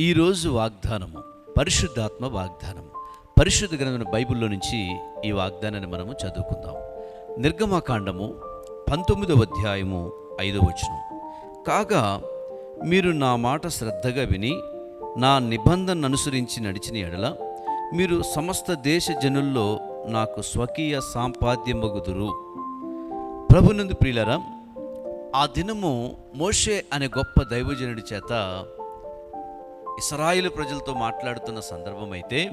వాగ్దానము పరిశుద్ధాత్మ వాగ్దానం పరిశుద్ధ గ్రంథం బైబిల్లో నుంచి ఈ వాగ్దానాన్ని మనము చదువుకుందాం. నిర్గమాకాండము పంతొమ్మిదవ అధ్యాయము ఐదవ వచనం. కాగా మీరు నా మాట శ్రద్ధగా విని నా నిబంధన అనుసరించి నడిచిన ఎడల మీరు సమస్త దేశ జనుల్లో నాకు స్వకీయ సాంపాద్యమగుదురు. ప్రభునందు ప్రియులరా ఆ దినము మోషే అనే గొప్ప దైవజనుడి చేత ఇస్రాయిల్ ప్రజలతో మాట్లాడుతున్న సందర్భం అయితే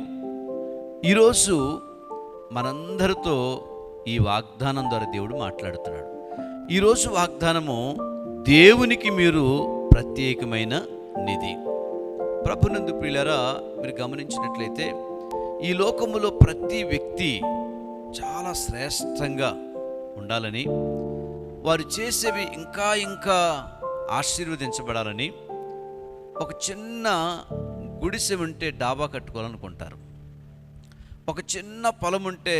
ఈరోజు మనందరితో ఈ వాగ్దానం ద్వారా దేవుడు మాట్లాడుతున్నాడు. ఈరోజు వాగ్దానము దేవునికి మీరు ప్రత్యేకమైన నిధి. ప్రభునందు ప్రియులరా మీరు గమనించినట్లయితే ఈ లోకములో ప్రతి వ్యక్తి చాలా శ్రేష్టంగా ఉండాలని వారు చేసేవి ఇంకా ఇంకా ఆశీర్వదించబడాలని ఒక చిన్న గుడిసె ఉంటే డాబా కట్టుకోవాలనుకుంటారు. ఒక చిన్న పొలం ఉంటే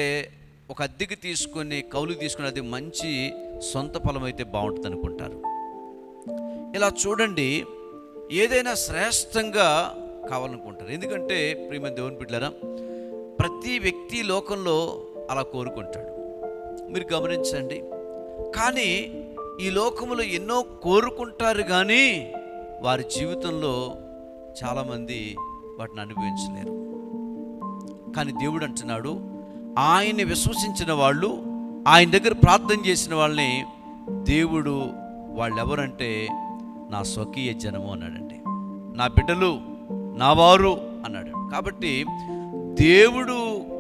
ఒక అద్దెకి తీసుకొని కౌలు తీసుకుని అది మంచి సొంత పొలం అయితే బాగుంటుంది అనుకుంటారు ఇలా చూడండి ఏదైనా శ్రేష్టంగా కావాలనుకుంటారు. ఎందుకంటే ప్రియమ దేవుని బిడ్డారా ప్రతి వ్యక్తి లోకంలో అలా కోరుకుంటాడు. మీరు గమనించండి. కానీ ఈ లోకంలో ఎన్నో కోరుకుంటారు కానీ వారి జీవితంలో చాలామంది వాటిని అనుభవించలేరు. కానీ దేవుడు అంటున్నాడు ఆయన్ని విశ్వసించిన వాళ్ళు ఆయన దగ్గర ప్రార్థన చేసిన వాళ్ళని దేవుడు వాళ్ళెవరంటే నా స్వకీయ జనము అన్నాడండి. నా బిడ్డలు నా వారు అన్నాడు. కాబట్టి దేవుడు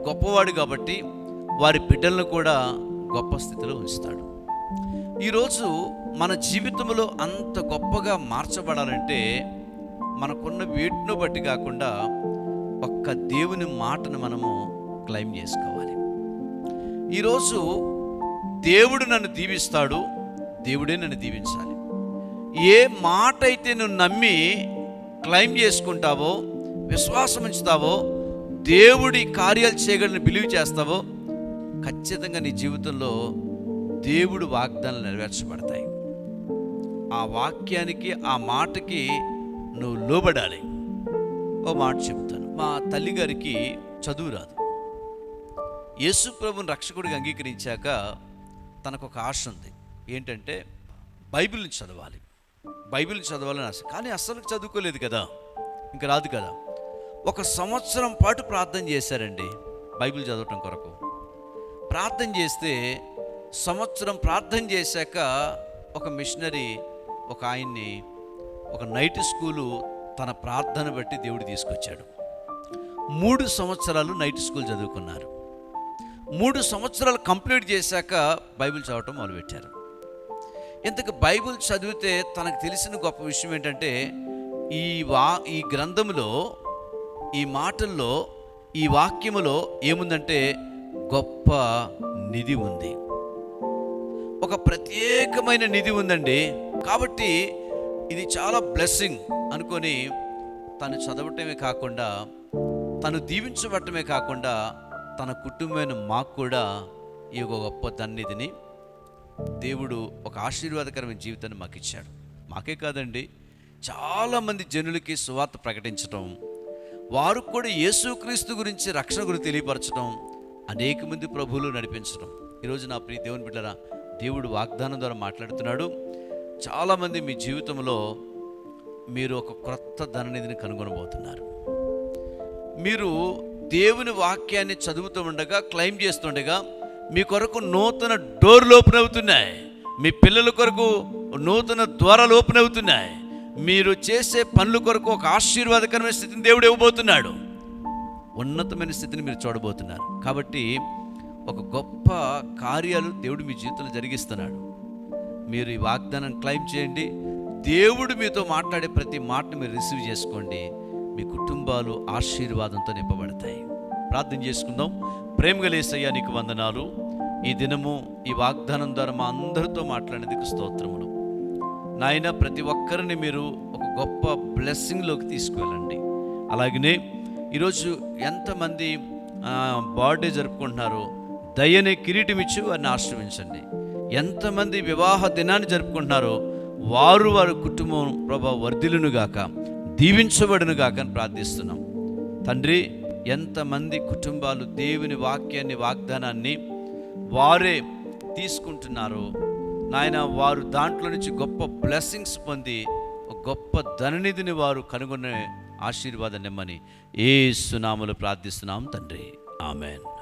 గొప్పవాడు కాబట్టి వారి బిడ్డలను కూడా గొప్ప స్థితిలో ఉంచుతాడు. ఈరోజు మన జీవితంలో అంత గొప్పగా మార్చబడాలంటే మనకున్న వీటిని బట్టి కాకుండా ఒక్క దేవుని మాటను మనము క్లైమ్ చేసుకోవాలి. ఈరోజు దేవుడు నన్ను దీవిస్తాడు దేవుడే నన్ను దీవించాలి. ఏ మాట అయితే నువ్వు నమ్మి క్లైమ్ చేసుకుంటావో విశ్వాసం ఉంచుతావో దేవుడి కార్యాలు చేయగలని బిలీవ్ చేస్తావో ఖచ్చితంగా నీ జీవితంలో దేవుడు వాగ్దానాలు నెరవేర్చబడతాయి. ఆ వాక్యానికి ఆ మాటకి నువ్వు లోబడాలి. ఓ మాట చెప్తాను. మా తల్లిగారికి చదువు రాదు. యేసు ప్రభుని రక్షకుడిగా అంగీకరించాక తనకు ఒక ఆశ ఉంది. ఏంటంటే బైబిల్ని చదవాలి. బైబిల్ని చదవాలని ఆశ. కానీ అస్సలు చదువుకోలేదు కదా. ఇంకా రాదు కదా. ఒక సంవత్సరం పాటు ప్రార్థన చేశారండి బైబిల్ చదవటం కొరకు. ప్రార్థన చేస్తే సంవత్సరం ప్రార్థన చేశాక ఒక మిషనరీ ఒక ఆయన్ని ఒక నైట్ స్కూలు తన ప్రార్థన బట్టి దేవుడు తీసుకొచ్చాడు. మూడు సంవత్సరాలు నైట్ స్కూల్ చదువుకున్నారు. మూడు సంవత్సరాలు కంప్లీట్ చేశాక బైబిల్ చదవటం మొదలుపెట్టారు. ఇంతకు బైబిల్ చదివితే తనకు తెలిసిన గొప్ప విషయం ఏంటంటే ఈ వా ఈ గ్రంథములో ఈ మాటల్లో ఈ వాక్యములో ఏముందంటే గొప్ప నిధి ఉంది. ఒక ప్రత్యేకమైన నిధి ఉందండి. కాబట్టి ఇది చాలా బ్లెస్సింగ్ అనుకొని తను చదవటమే కాకుండా తను దీవించబడటమే కాకుండా తన కుటుంబమైన మాకు కూడా ఈ ఒక గొప్ప దన్నిధిని దేవుడు ఒక ఆశీర్వాదకరమైన జీవితాన్ని మాకు ఇచ్చాడు మాకే కాదండి చాలామంది జనులకి సువార్త ప్రకటించటం వారు కూడా యేసుక్రీస్తు గురించి రక్షణ గురించి తెలియపరచడం అనేక మంది ప్రభువులు నడిపించడం ఈరోజు నా ప్రియ దేవుని బిడ్డరా దేవుడు వాగ్దానం ద్వారా మాట్లాడుతున్నాడు. చాలామంది మీ జీవితంలో మీరు ఒక క్రొత్త ధననిధిని కనుగొనబోతున్నారు. మీరు దేవుని వాక్యాన్ని చదువుతూ ఉండగా క్లైమ్ చేస్తుండగా మీ కొరకు నూతన డోర్లు ఓపెన్ అవుతున్నాయి. మీ పిల్లల కొరకు నూతన ద్వారాలు ఓపెన్ అవుతున్నాయి. మీరు చేసే పనుల కొరకు ఒక ఆశీర్వాదకరమైన స్థితిని దేవుడు ఇవ్వబోతున్నాడు. ఉన్నతమైన స్థితిని మీరు చూడబోతున్నారు. కాబట్టి ఒక గొప్ప కార్యాలు దేవుడు మీ జీవితంలో జరిగిస్తున్నాడు. మీరు ఈ వాగ్దానం క్లైమ్ చేయండి. దేవుడు మీతో మాట్లాడే ప్రతి మాటను మీరు రిసీవ్ చేసుకోండి. మీ కుటుంబాలు ఆశీర్వాదంతో నింపబడతాయి. ప్రార్థన చేసుకుందాం. ప్రేమ ప్రేమగలేసయ్యా నీకు వందనాలు. ఈ దినము ఈ వాగ్దానం ద్వారా మా అందరితో మాట్లాడేందుకు స్తోత్రములు. నాయన ప్రతి ఒక్కరిని మీరు ఒక గొప్ప బ్లెస్సింగ్లోకి తీసుకువెళ్ళండి. అలాగనే ఈరోజు ఎంతమంది బర్త్డే జరుపుకుంటున్నారో దయనే కిరీటం ఇచ్చి వారిని ఆశ్రమించండి ఎంతమంది వివాహ దినాన్ని జరుపుకుంటున్నారో వారు వారి కుటుంబం ప్రభా వర్ధిలును గాక దీవించబడును గాక అని ప్రార్థిస్తున్నాం. తండ్రి ఎంతమంది కుటుంబాలు దేవుని వాక్యాన్ని వాగ్దానాన్ని వారే తీసుకుంటున్నారో నాయన వారు దాంట్లో నుంచి గొప్ప బ్లెస్సింగ్స్ పొంది ఒక గొప్ప ధననిధిని వారు కనుగొనే ఆశీర్వాదం నిమ్మని ఏ సునాములు ప్రార్థిస్తున్నాం తండ్రి. ఆమెన్.